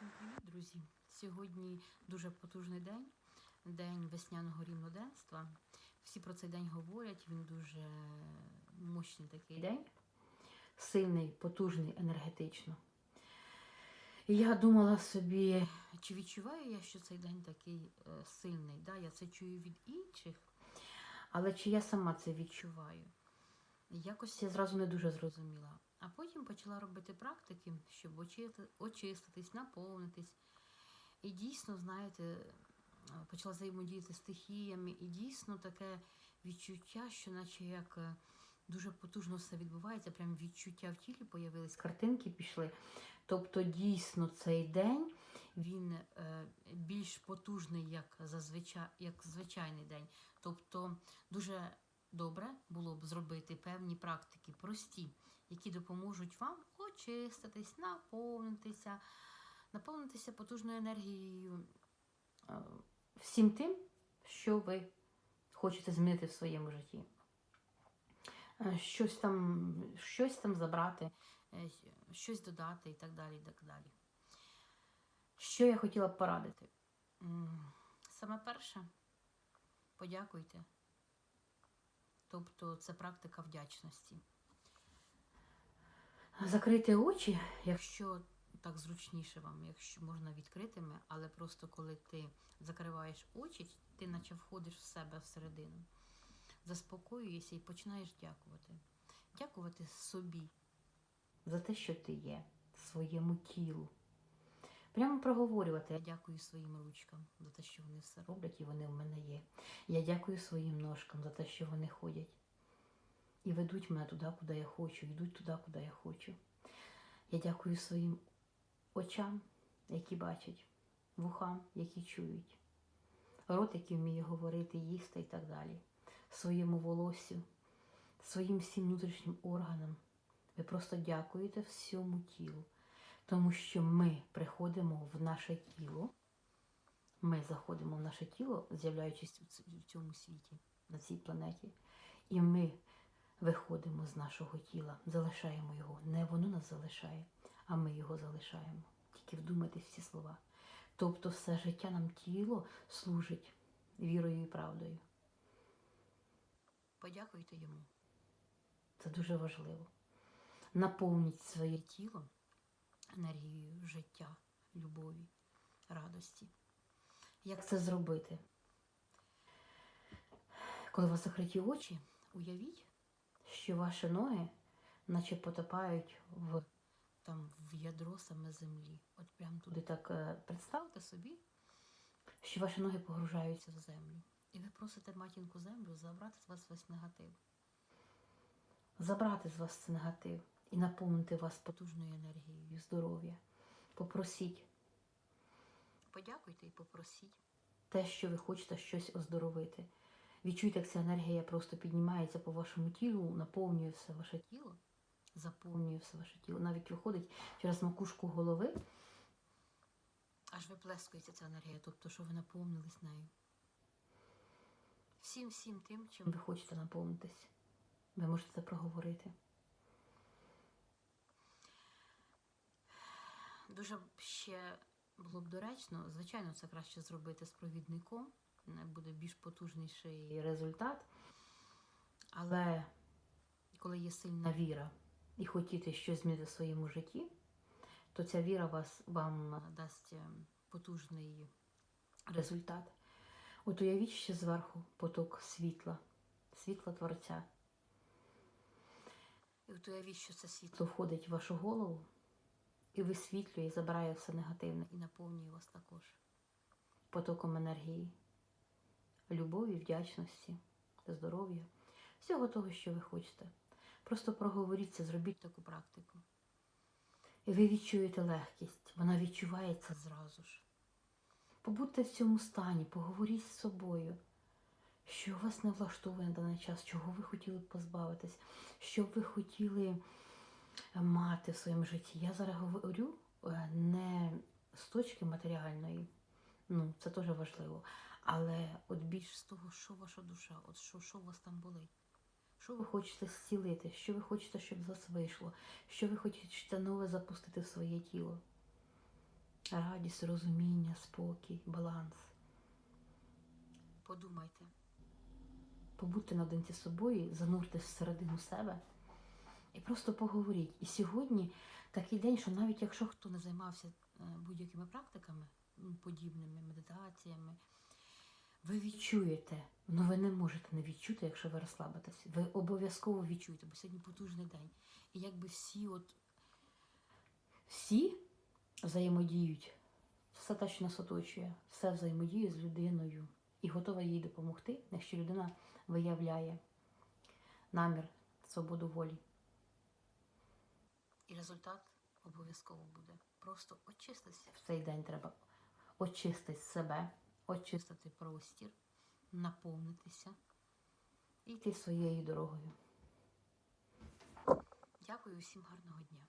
Всім привіт, друзі! Сьогодні дуже потужний день, день весняного рівноденства. Всі про цей день говорять, він дуже мощний такий день, сильний, потужний енергетично. І я думала собі, чи відчуваю я, що цей день такий е, сильний? Да, я це чую від інших, але чи я сама це відчуваю? Якось я зразу не дуже зрозуміла. А потім почала робити практики, щоб очиститись, наповнитись. І дійсно, знаєте, е, почала взаємодіяти стихіями, і дійсно таке відчуття, що наче як е, дуже потужно все відбувається, прям відчуття в тілі появились, картинки пішли. Тобто, дійсно, цей день він е, більш потужний, як зазвичай, як звичайний день. Тобто, дуже добре було б зробити певні практики, прості, які допоможуть вам очиститись, наповнитися, наповнитися потужною енергією е, всім тим, що ви хочете змінити в своєму житті. Е, Щось там, щось там забрати, е, щось додати і так далі. І так далі. Що я хотіла б порадити? Саме перше, подякуйте. Тобто це практика вдячності. Закрити очі, якщо так зручніше вам, якщо можна відкритими, але просто коли ти закриваєш очі, ти наче входиш в себе всередину, заспокоюєшся і починаєш дякувати. Дякувати собі за те, що ти є, своєму тілу. Прямо проговорювати. Я дякую своїм ручкам за те, що вони все роблять і вони в мене є. Я дякую своїм ножкам за те, що вони ходять. І ведуть мене туди, куди я хочу, йдуть туди, куди я хочу. Я дякую своїм очам, які бачать, вухам, які чують, рот, який вміє говорити, їсти і так далі, своєму волоссю, своїм всім внутрішнім органам. Ви просто дякуєте всьому тілу, тому що ми приходимо в наше тіло, ми заходимо в наше тіло, з'являючись в цьому світі, на цій планеті, і ми виходимо з нашого тіла, залишаємо його. Не воно нас залишає, а ми його залишаємо. Тільки вдумайтесь всі слова. Тобто все життя нам тіло служить вірою і правдою. Подякуйте йому. Це дуже важливо. Наповніть своє тіло енергією життя, любові, радості. Як це зробити? Коли у вас закриті очі, уявіть, що ваші ноги наче потопають в, там, в ядро саме землі. От прямо туди так е, представте собі, що ваші ноги погружаються в землю. І ви просите матінку землю забрати з вас весь негатив. Забрати з вас цей негатив і наповнити вас потужною енергією, здоров'я. Попросіть. Подякуйте і попросіть те, що ви хочете щось оздоровити. Відчуйте, як ця енергія просто піднімається по вашому тілу, наповнює все ваше тіло, заповнює все ваше тіло. Навіть виходить через макушку голови. Аж виплескується ця енергія, тобто, що ви наповнились нею. Всім всім тим, чим ви хочете наповнитись. Ви можете це проговорити. Дуже ще було б доречно, звичайно, це краще зробити з провідником, буде більш потужніший результат. Але коли є сильна віра і хотіти щось змінити в своєму житті, то ця віра вас, вам дасть е, потужний результат. От уявіть ще зверху поток світла, світла Творця. І от уявіть, що це світло входить в вашу голову і висвітлює, і забирає все негативне і наповнює вас також потоком енергії, любові, вдячності, здоров'я, всього того, що ви хочете. Просто проговоріться, зробіть таку практику. І ви відчуєте легкість, вона відчувається зразу ж. Побудьте в цьому стані, поговоріть з собою, що вас не влаштовує на даний час, чого ви хотіли позбавитись, що ви хотіли мати в своєму житті. Я зараз говорю е, не з точки матеріальної, ну це теж важливо, але от більш з того, що ваша душа, от що, що у вас там болить. Що ви хочете зцілити, що ви хочете, щоб з вас вийшло, що ви хочете нове запустити в своє тіло. радість, розуміння, спокій, баланс. Подумайте. Побудьте наодинці собою, зануртесь всередину себе і просто поговоріть. І сьогодні такий день, що навіть якщо хто не займався е, будь-якими практиками, подібними медитаціями, ви відчуєте, ну ви не можете не відчути, якщо ви розслабитесь. Ви обов'язково відчуєте, бо сьогодні потужний день. І якби всі, от всі взаємодіють, все те, що нас оточує, все взаємодіє з людиною і готова їй допомогти, якщо людина виявляє намір, свободу волі. І результат обов'язково буде. Просто очиститися. В цей день треба очистити себе, очистити простір, наповнитися і йти своєю дорогою. Дякую усім гарного дня.